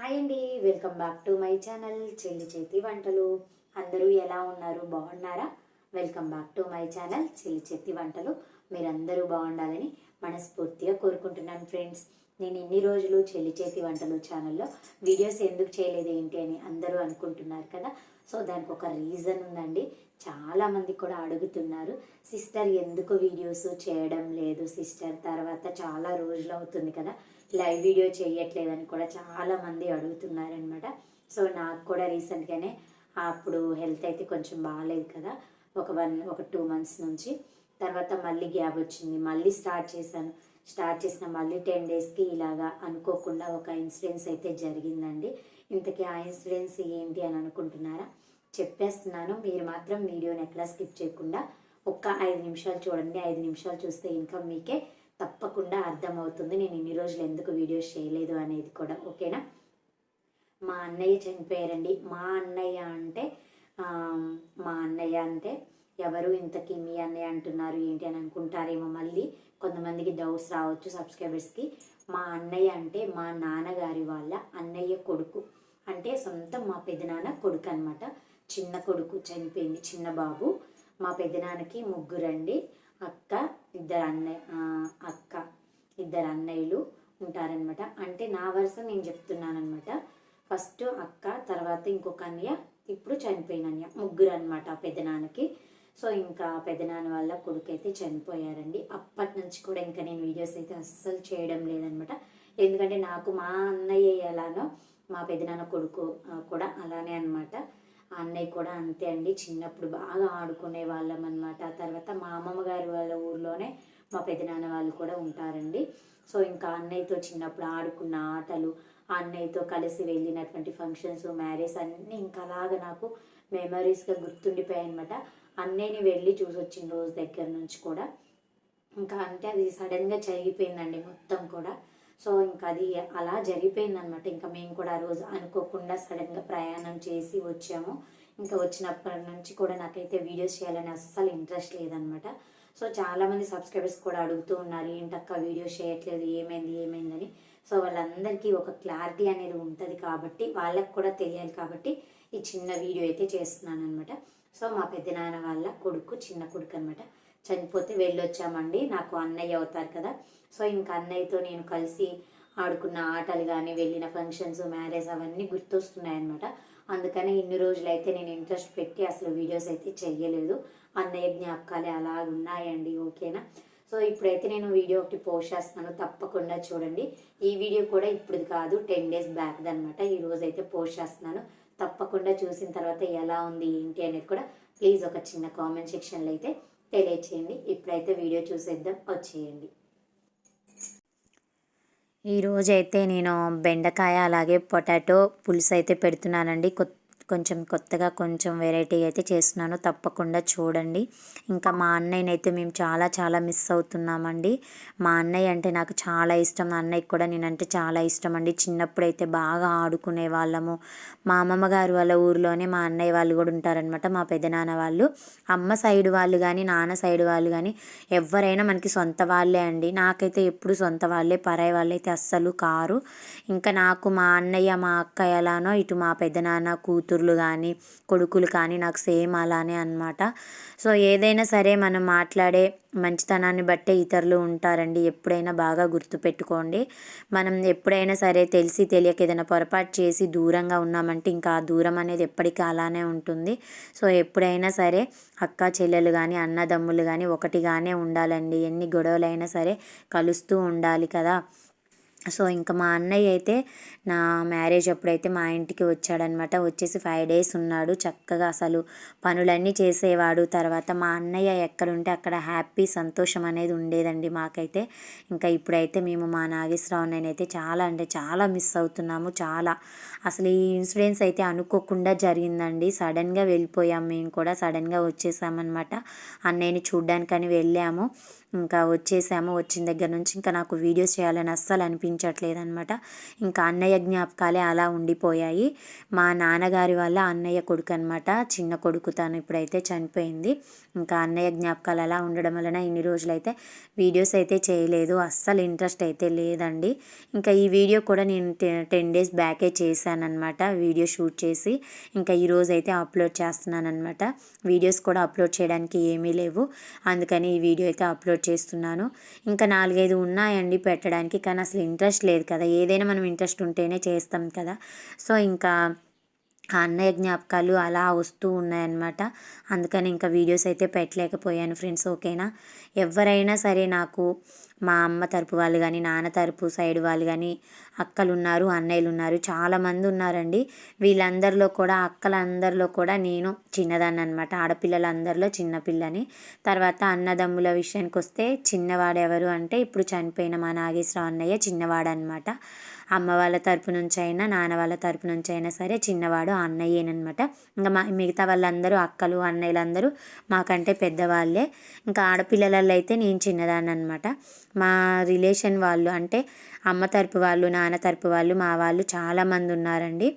Hi అండి welcome back to my channel చెల్లి చేతి వంటలు. అందరూ ఎలా ఉన్నారు? బాగున్నారా? Welcome back to my channel చెల్లి చేతి వంటలు. మీరందరూ బాగుండాలని మనస్ఫూర్తిగా కోరుకుంటున్నాను ఫ్రెండ్స్. నేను ఇన్ని రోజులు చెల్లి చేతి వంటలు ఛానల్లో వీడియోస్ ఎందుకు చేయలేదు ఏంటి అని అందరూ అనుకుంటున్నారు కదా. సో దానికి ఒక రీజన్ ఉందండి. చాలా మంది కూడా అడుగుతున్నారు సిస్టర్ ఎందుకు వీడియోస్ చేయడం లేదు? సిస్టర్ తర్వాత చాలా రోజులు అవుతుంది కదా. లైవ్ వీడియో చేయట్లేదని కూడా చాలా మంది అడుగుతున్నారనమాట. సో నాకు కూడా రీసెంట్గానే అప్పుడు హెల్త్ అయితే కొంచెం బాగాలేదు కదా ఒక వన్ ఒక టూ మంత్స్ నుంచి. తర్వాత మళ్ళీ గ్యాప్ వచ్చింది. మళ్ళీ స్టార్ట్ చేశాను. స్టార్ట్ చేసిన మళ్ళీ టెన్ డేస్కి ఇలాగా అనుకోకుండా ఒక ఇన్సిడెన్స్ అయితే జరిగిందండి. ఇంతకీ ఆ ఇన్సిడెన్స్ ఏంటి అని అనుకుంటున్నారా? చెప్పేస్తున్నాను. మీరు మాత్రం వీడియోని ఎక్కడా స్కిప్ చేయకుండా ఒక్క ఐదు నిమిషాలు చూడండి. ఐదు నిమిషాలు చూస్తే ఇంకా మీకే తప్పకుండా అర్థమవుతుంది. నేను ఇన్ని రోజులు ఎందుకు వీడియోస్ చేయలేదు అనేది కూడా ఓకేనా? మా అన్నయ్య చనిపోయారండి. మా అన్నయ్య అంటే మా అన్నయ్య అంటే ఎవరు ఇంతకీ మీ అన్నయ్య అంటున్నారు ఏంటి అని అనుకుంటారేమో మళ్ళీ. కొంతమందికి డౌట్స్ రావచ్చు సబ్స్క్రైబర్స్కి. మా అన్నయ్య అంటే మా నాన్నగారి వాళ్ళ అన్నయ్య కొడుకు. అంటే సొంతం మా పెదనాన్న కొడుకు అనమాట చిన్న కొడుకు చనిపోయింది చిన్న బాబు. మా పెదనాన్నకి ముగ్గురండి. అక్క ఇద్దరు అన్నయ్య అక్క ఇద్దరు అన్నయ్యలు ఉంటారనమాట అంటే నా వరుస నేను చెప్తున్నానమాట ఫస్ట్ అక్క తర్వాత ఇంకొక అన్నయ్య ఇప్పుడు చనిపోయిన అన్నయ్య ముగ్గురు అనమాట పెదనాన్నకి. సో ఇంకా పెదనాన్న వాళ్ళ కొడుకు అయితే చనిపోయారండి. అప్పటి నుంచి కూడా ఇంకా నేను వీడియోస్ అయితే అస్సలు చేయడం లేదనమాట ఎందుకంటే నాకు మా అన్నయ్య ఎలానో మా పెదనాన్న కొడుకు కూడా అలానే అనమాట అన్నయ్య కూడా అంతే అండి. చిన్నప్పుడు బాగా ఆడుకునే వాళ్ళం అనమాట తర్వాత మా అమ్మమ్మ గారి వాళ్ళ ఊర్లోనే మా పెదనాన్న వాళ్ళు కూడా ఉంటారండి. సో ఇంకా అన్నయ్యతో చిన్నప్పుడు ఆడుకున్న ఆటలు అన్నయ్యతో కలిసి వెళ్ళినటువంటి ఫంక్షన్స్ మ్యారేజ్ అన్నీ ఇంకా అలాగా నాకు మెమరీస్గా గుర్తుండిపోయాయి అనమాట అన్నయ్యని వెళ్ళి చూసి వచ్చిన రోజు దగ్గర నుంచి కూడా. ఇంకా అంటే అది సడన్గా జరిగిపోయిందండి మొత్తం కూడా. సో ఇంకా అది అలా జరిగిపోయిందనమాట ఇంకా మేము కూడా ఆ రోజు అనుకోకుండా సడన్గా ప్రయాణం చేసి వచ్చాము. ఇంకా వచ్చినప్పటి నుంచి కూడా నాకైతే వీడియోస్ చేయాలని అస్సలు ఇంట్రెస్ట్ లేదనమాట సో చాలామంది సబ్స్క్రైబర్స్ కూడా అడుగుతూ ఉన్నారు ఏంటక్క వీడియోస్ చేయట్లేదు ఏమైంది ఏమైందని సో వాళ్ళందరికీ ఒక క్లారిటీ అనేది ఉంటుంది కాబట్టి వాళ్ళకి కూడా తెలియాలి కాబట్టి ఈ చిన్న వీడియో అయితే చేస్తున్నాను అనమాట సో మా పెద్దనాన్న వాళ్ళ కొడుకు చిన్న కొడుకు అనమాట చనిపోతే వెళ్ళొచ్చామండి. నాకు అన్నయ్య అవుతారు కదా. సో ఇంకా అన్నయ్యతో నేను కలిసి ఆడుకున్న ఆటలు కానీ వెళ్ళిన ఫంక్షన్స్ మ్యారేజ్ అవన్నీ గుర్తొస్తున్నాయి అందుకనే ఇన్ని రోజులు అయితే నేను ఇంట్రెస్ట్ పెట్టి అసలు వీడియోస్ అయితే చెయ్యలేదు. అన్నయ్య జ్ఞాపకాలే అలా ఉన్నాయండి ఓకేనా? సో ఇప్పుడైతే నేను వీడియో ఒకటి పోస్ట్ చేస్తున్నాను. తప్పకుండా చూడండి. ఈ వీడియో కూడా ఇప్పుడు కాదు టెన్ డేస్ బ్యాక్ అనమాట ఈ రోజు అయితే పోస్ట్ చేస్తున్నాను. తప్పకుండా చూసిన తర్వాత ఎలా ఉంది ఏంటి అనేది కూడా ప్లీజ్ ఒక చిన్న కామెంట్ సెక్షన్లో అయితే తెలియచేయండి. ఇప్పుడైతే వీడియో చూసేద్దాం వచ్చేయండి. ఈరోజైతే నేను బెండకాయ అలాగే పొటాటో పులుసు అయితే పెడుతున్నానండి. కొత్త కొంచెం కొత్తగా కొంచెం వెరైటీ అయితే చేస్తున్నాను. తప్పకుండా చూడండి. ఇంకా మా అన్నయ్యనైతే మేము చాలా చాలా మిస్ అవుతున్నామండి. మా అన్నయ్య అంటే నాకు చాలా ఇష్టం. అన్నయ్యకి కూడా నేనంటే చాలా ఇష్టం అండి. చిన్నప్పుడు అయితే బాగా ఆడుకునే వాళ్ళము. మా అమ్మమ్మ గారు వాళ్ళ ఊర్లోనే మా అన్నయ్య వాళ్ళు కూడా ఉంటారనమాట మా పెదనాన్న వాళ్ళు. అమ్మ సైడ్ వాళ్ళు కానీ నాన్న సైడ్ వాళ్ళు కానీ ఎవరైనా మనకి సొంత వాళ్ళే అండి. నాకైతే ఎప్పుడు సొంత వాళ్ళే పరాయి వాళ్ళైతే అస్సలు కారు. ఇంకా నాకు మా అన్నయ్య మా అక్క ఎలానో ఇటు మా పెదనాన్న కూతుర్లు కానీ కొడుకులు కానీ నాకు సేమ్ అలానే అనమాట సో ఏదైనా సరే మనం మాట్లాడే మంచితనాన్ని బట్టే ఇతరులు ఉంటారండి. ఎప్పుడైనా బాగా గుర్తుపెట్టుకోండి మనం ఎప్పుడైనా సరే తెలిసి తెలియక ఏదైనా పొరపాటు చేసి దూరంగా ఉన్నామంటే ఇంకా ఆ దూరం అనేది ఎప్పటికీ అలానే ఉంటుంది. సో ఎప్పుడైనా సరే అక్క చెల్లెలు కానీ అన్నదమ్ములు కానీ ఒకటిగానే ఉండాలండి. ఎన్ని గొడవలైనా సరే కలుస్తూ ఉండాలి కదా. సో ఇంకా మా అన్నయ్య అయితే నా మ్యారేజ్ అప్పుడైతే మా ఇంటికి వచ్చాడనమాట వచ్చేసి ఫైవ్ డేస్ ఉన్నాడు. చక్కగా అసలు పనులన్నీ చేసేవాడు. తర్వాత మా అన్నయ్య ఎక్కడుంటే అక్కడ హ్యాపీ సంతోషం అనేది ఉండేదండి మాకైతే. ఇంకా ఇప్పుడైతే మేము మా నాగేశ్వరరావు అయితే చాలా అంటే చాలా మిస్ అవుతున్నాము. చాలా. అసలు ఈ ఇన్సిడెంట్స్ అయితే అనుకోకుండా జరిగిందండి. సడన్గా వెళ్ళిపోయాం మేము కూడా. సడన్గా వచ్చేసామన్నమాట. అన్నయ్యని చూడ్డానికని వెళ్ళాము. ఇంకా వచ్చేసాము వచ్చిన దగ్గర నుంచి ఇంకా నాకు వీడియోస్ చేయాలని అస్సలు అనిపించట్లేదు అనమాట ఇంకా అన్నయ్య జ్ఞాపకాలే అలా ఉండిపోయాయి. మా నాన్నగారి వల్ల అన్నయ్య కొడుకు అనమాట చిన్న కొడుకు తను ఇప్పుడైతే చనిపోయింది. ఇంకా అన్నయ్య జ్ఞాపకాలు అలా ఉండడం వలన ఇన్ని రోజులైతే వీడియోస్ అయితే చేయలేదు. అస్సలు ఇంట్రెస్ట్ అయితే లేదండి. ఇంకా ఈ వీడియో కూడా నేను టెన్ డేస్ బ్యాకే చేశానమాట వీడియో షూట్ చేసి. ఇంకా ఈరోజు అయితే అప్లోడ్ చేస్తున్నాను వీడియోస్ కూడా అప్లోడ్ చేయడానికి ఏమీ లేవు. అందుకని ఈ వీడియో అయితే అప్లోడ్ చేస్తున్నాను. ఇంకా నాలుగైదు ఉన్నాయండి పెట్టడానికి కానీ అసలు ఇంట్రెస్ట్ లేదు కదా. ఏదైనా మనం ఇంట్రెస్ట్ ఉంటేనే చేస్తాం కదా. సో ఇంకా ఆ అన్నయ్య జ్ఞాపకాలు అలా వస్తూ ఉన్నాయన్నమాట. అందుకని ఇంకా వీడియోస్ అయితే పెట్టలేకపోయాను ఫ్రెండ్స్ ఓకేనా? ఎవరైనా సరే నాకు మా అమ్మ తరపు వాళ్ళు కానీ నాన్న తరపు సైడ్ వాళ్ళు కానీ అక్కలు ఉన్నారు అన్నయ్యలు ఉన్నారు చాలామంది ఉన్నారండి. వీళ్ళందరిలో కూడా అక్కలందరిలో కూడా నేను చిన్నదాన్ని అనమాట ఆడపిల్లలందరిలో చిన్నపిల్లని తర్వాత అన్నదమ్ముల విషయానికి వస్తే చిన్నవాడు ఎవరు అంటే ఇప్పుడు చనిపోయిన మా నాగేశ్వరరావు అన్నయ్య చిన్నవాడు అనమాట అమ్మ వాళ్ళ తరపు నుంచి అయినా నాన్న వాళ్ళ తరపు నుంచి అయినా సరే చిన్నవాడు అన్నయ్యేనమాట ఇంకా మా మిగతా వాళ్ళందరూ అక్కలు అన్నయ్యలందరూ మాకంటే పెద్దవాళ్ళే. ఇంకా ఆడపిల్లలలో అయితే నేను చిన్నదాన్ని అనమాట మా రిలేషన్ వాళ్ళు అంటే అమ్మ తరపు వాళ్ళు నాన్న తరపు వాళ్ళు మా వాళ్ళు చాలామంది ఉన్నారండి.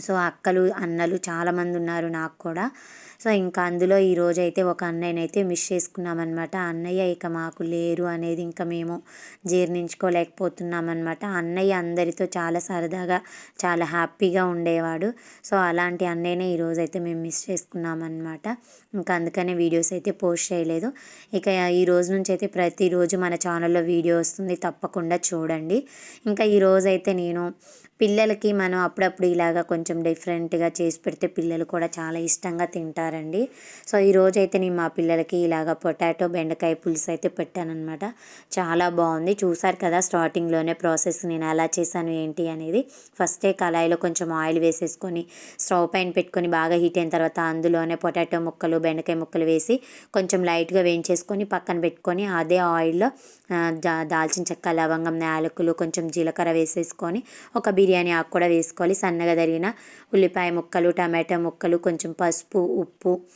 సో అక్కలు అన్నలు చాలామంది ఉన్నారు నాకు కూడా. సో ఇంకా అందులో ఈరోజు అయితే ఒక అన్నయ్యనైతే మిస్ చేసుకున్నామన్నమాట. అన్నయ్య ఇక మాకు లేరు అనేది ఇంకా మేము జీర్ణించుకోలేకపోతున్నామన్నమాట. అన్నయ్య అందరితో చాలా సరదాగా చాలా హ్యాపీగా ఉండేవాడు. సో అలాంటి అన్నయ్యనే ఈరోజు అయితే మేము మిస్ చేసుకున్నామన్నమాట. ఇంకా అందుకనే వీడియోస్ అయితే పోస్ట్ చేయలేదు. ఇక ఈ రోజు నుంచి అయితే ప్రతిరోజు మన ఛానల్లో వీడియో వస్తుంది. తప్పకుండా చూడండి. ఇంకా ఈరోజు అయితే నేను పిల్లలకి మనం అప్పుడప్పుడు ఇలాగ కొంచెం డిఫరెంట్గా చేసి పెడితే పిల్లలు కూడా చాలా ఇష్టంగా తింటారు. తింటారండి సో ఈరోజు అయితే నేను మా పిల్లలకి ఇలాగ పొటాటో బెండకాయ పులుసు అయితే పెట్టానమాట చాలా బాగుంది. చూసారు కదా స్టార్టింగ్లోనే ప్రాసెస్ నేను ఎలా చేశాను ఏంటి అనేది. ఫస్టే కళాయిలో కొంచెం ఆయిల్ వేసేసుకొని స్టవ్ పైన పెట్టుకొని బాగా హీట్ అయిన తర్వాత అందులోనే పొటాటో ముక్కలు బెండకాయ ముక్కలు వేసి కొంచెం లైట్గా వేయించేసుకొని పక్కన పెట్టుకొని అదే ఆయిల్లో దాల్చిన చెక్క లవంగం యాలకులు కొంచెం జీలకర్ర వేసేసుకొని ఒక బిర్యానీ ఆకు కూడా వేసుకోవాలి. సన్నగా తరిగిన ఉల్లిపాయ ముక్కలు టమాటా ముక్కలు కొంచెం పసుపు ఉప్పు corpo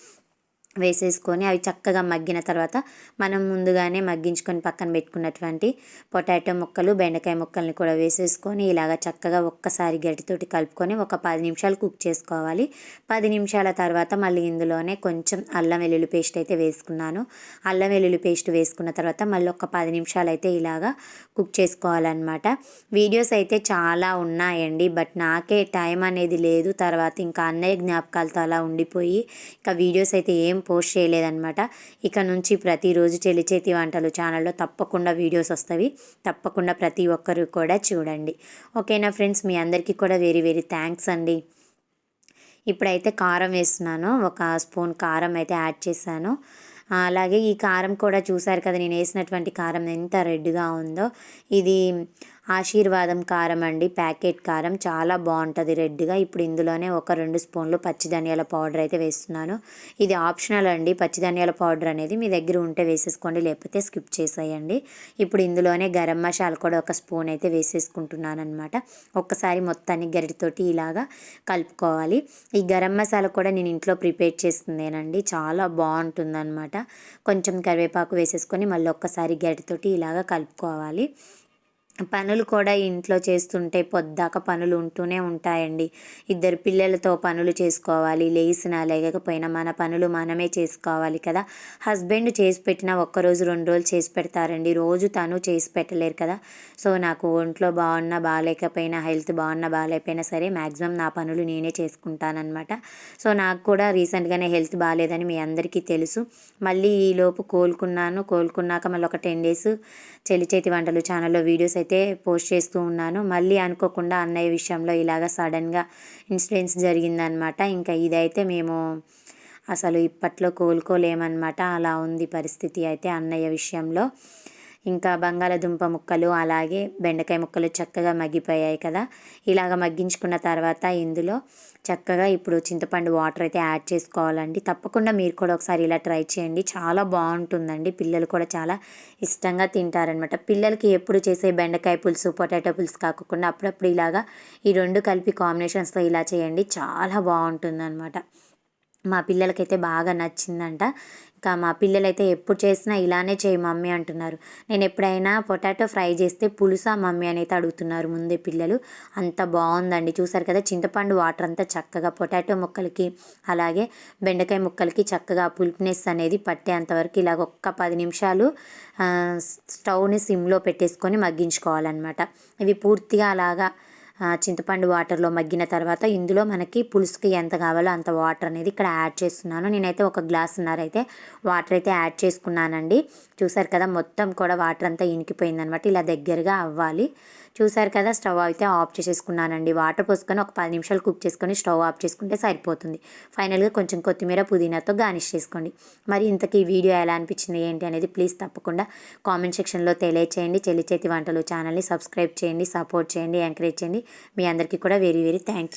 వేసేసుకొని అవి చక్కగా మగ్గిన తర్వాత మనం ముందుగానే మగ్గించుకొని పక్కన పెట్టుకున్నటువంటి పొటాటో ముక్కలు బెండకాయ ముక్కల్ని కూడా వేసేసుకొని ఇలాగ చక్కగా ఒక్కసారి గరిటితోటి కలుపుకొని ఒక పది నిమిషాలు కుక్ చేసుకోవాలి. పది నిమిషాల తర్వాత మళ్ళీ ఇందులోనే కొంచెం అల్లం వెల్లుల్లి పేస్ట్ అయితే వేసుకున్నాను. అల్లం వెల్లుల్లి పేస్ట్ వేసుకున్న తర్వాత మళ్ళీ ఒక పది నిమిషాలు అయితే ఇలాగా కుక్ చేసుకోవాలన్నమాట. వీడియోస్ అయితే చాలా ఉన్నాయండి బట్ నాకే టైం అనేది లేదు. తర్వాత ఇంకా అన్నయ్య జ్ఞాపకాలతో అలా ఉండిపోయి ఇంకా వీడియోస్ అయితే ఏం పోస్ట్ చేయలేదన్నమాట. ఇక నుంచి ప్రతిరోజు చెల్లి చేతి వంటలు ఛానల్లో తప్పకుండా వీడియోస్ వస్తాయి తప్పకుండా ప్రతి ఒక్కరు కూడా చూడండి. ఓకేనా ఫ్రెండ్స్? మీ అందరికీ కూడా వెరీ వెరీ థ్యాంక్స్ అండి. ఇప్పుడైతే కారం వేస్తున్నాను. ఒక స్పూన్ కారం అయితే యాడ్ చేశాను. అలాగే ఈ కారం కూడా చూసారు కదా నేను వేసినటువంటి కారం ఎంత రెడ్గా ఉందో. ఇది ఆశీర్వాదం కారం అండి. ప్యాకెట్ కారం చాలా బాగుంటుంది రెడ్గా. ఇప్పుడు ఇందులోనే ఒక రెండు స్పూన్లు పచ్చి ధనియాల పౌడర్ అయితే వేస్తున్నాను. ఇది ఆప్షనల్ అండి. పచ్చి ధనియాల పౌడర్ అనేది మీ దగ్గర ఉంటే వేసేసుకోండి లేకపోతే స్కిప్ చేసేయండి. ఇప్పుడు ఇందులోనే గరం మసాలా కూడా ఒక స్పూన్ అయితే వేసేసుకుంటున్నాను అనమాట ఒక్కసారి మొత్తాన్ని గరిటితోటి ఇలాగా కలుపుకోవాలి. ఈ గరం మసాలా కూడా నేను ఇంట్లో ప్రిపేర్ చేస్తుందేనండి. చాలా బాగుంటుందన్నమాట. కొంచెం కరివేపాకు వేసేసుకొని మళ్ళీ ఒక్కసారి గరిటితోటి ఇలాగా కలుపుకోవాలి. పనులు కూడా ఇంట్లో చేస్తుంటే పొద్దాక పనులు ఉంటూనే ఉంటాయండి. ఇద్దరు పిల్లలతో పనులు చేసుకోవాలి. లేచినా లేకపోయినా మన పనులు మనమే చేసుకోవాలి కదా. హస్బెండ్ చేసి పెట్టినా ఒక్కరోజు రెండు రోజులు చేసి పెడతారండి. రోజు తను చేసి పెట్టలేరు కదా. సో నాకు ఒంట్లో బాగున్నా బాగాలేకపోయినా హెల్త్ బాగున్నా బాగాలేకపోయినా సరే మ్యాక్సిమం నా పనులు నేనే చేసుకుంటానమాట సో నాకు కూడా రీసెంట్గానే హెల్త్ బాగాలేదని మీ అందరికీ తెలుసు. మళ్ళీ ఈలోపు కోలుకున్నాను. కోలుకున్నాక మళ్ళీ ఒక టెన్ డేస్ చెల్లి చేతి వంటలు ఛానల్లో వీడియోస్ అయితే పోస్ట్ చేస్తూ ఉన్నాను. మళ్ళీ అనుకోకుండా అన్నయ్య విషయంలో ఇలాగ సడన్గా ఇన్సిడెంట్స్ జరిగిందనమాట ఇంకా ఇదైతే మేము అసలు ఇప్పట్లో కోలుకోలేమన్నమాట. అలా ఉంది పరిస్థితి అయితే అన్నయ్య విషయంలో. ఇంకా బంగాళదుంప ముక్కలు అలాగే బెండకాయ ముక్కలు చక్కగా మగ్గిపోయాయి కదా. ఇలాగ మగ్గించుకున్న తర్వాత ఇందులో చక్కగా ఇప్పుడు చింతపండు వాటర్ అయితే యాడ్ చేసుకోవాలండి. తప్పకుండా మీరు కూడా ఒకసారి ఇలా ట్రై చేయండి. చాలా బాగుంటుందండి. పిల్లలు కూడా చాలా ఇష్టంగా తింటారనమాట పిల్లలకి ఎప్పుడు చేసే బెండకాయ పులుసు పొటాటో పులుసు కాకుండా అప్పుడప్పుడు ఇలాగా ఈ రెండు కలిపి కాంబినేషన్స్తో ఇలా చేయండి. చాలా బాగుంటుందన్నమాట. మా పిల్లలకైతే బాగా నచ్చిందంట. ఇంకా మా పిల్లలైతే ఎప్పుడు చేసినా ఇలానే చేయి మమ్మీ అంటున్నారు. నేను ఎప్పుడైనా పొటాటో ఫ్రై చేస్తే పులుసా మమ్మీ అని అయితే అడుగుతున్నారు ముందే పిల్లలు. అంత బాగుందండి. చూసారు కదా చింతపండు వాటర్ అంతా చక్కగా పొటాటో ముక్కలకి అలాగే బెండకాయ ముక్కలకి చక్కగా పులుపునెస్ అనేది పట్టేంతవరకు ఇలాగ ఒక్క పది నిమిషాలు స్టవ్ని సిమ్లో పెట్టేసుకొని మగ్గించుకోవాలన్నమాట. ఇవి పూర్తిగా అలాగా చింతపండు వాటర్లో మగ్గిన తర్వాత ఇందులో మనకి పులుసుకి ఎంత కావాలో అంత వాటర్ అనేది ఇక్కడ యాడ్ చేస్తున్నాను. నేనైతే ఒక గ్లాసున్నర అయితే వాటర్ అయితే యాడ్ చేసుకున్నానండి. చూసారు కదా మొత్తం కూడా వాటర్ అంతా ఇనికిపోయిందనమాట ఇలా దగ్గరగా అవ్వాలి. చూసారు కదా స్టవ్ అయితే ఆఫ్ చేసేసుకున్నానండి. వాటర్ పోసుకొని ఒక పది నిమిషాలు కుక్ చేసుకొని స్టవ్ ఆఫ్ చేసుకుంటే సరిపోతుంది. ఫైనల్గా కొంచెం కొత్తిమీర పుదీనాతో గార్నిష్ చేసుకోండి. మరి ఇంతకీ వీడియో ఎలా అనిపించింది ఏంటి అనేది ప్లీజ్ తప్పకుండా కామెంట్ సెక్షన్లో తెలియచేయండి. చెల్లి చేతి వంటలు ఛానల్ని సబ్స్క్రైబ్ చేయండి సపోర్ట్ చేయండి ఎంకరేజ్ చేయండి. మీ అందరికీ కూడా వెరీ వెరీ థ్యాంక్స్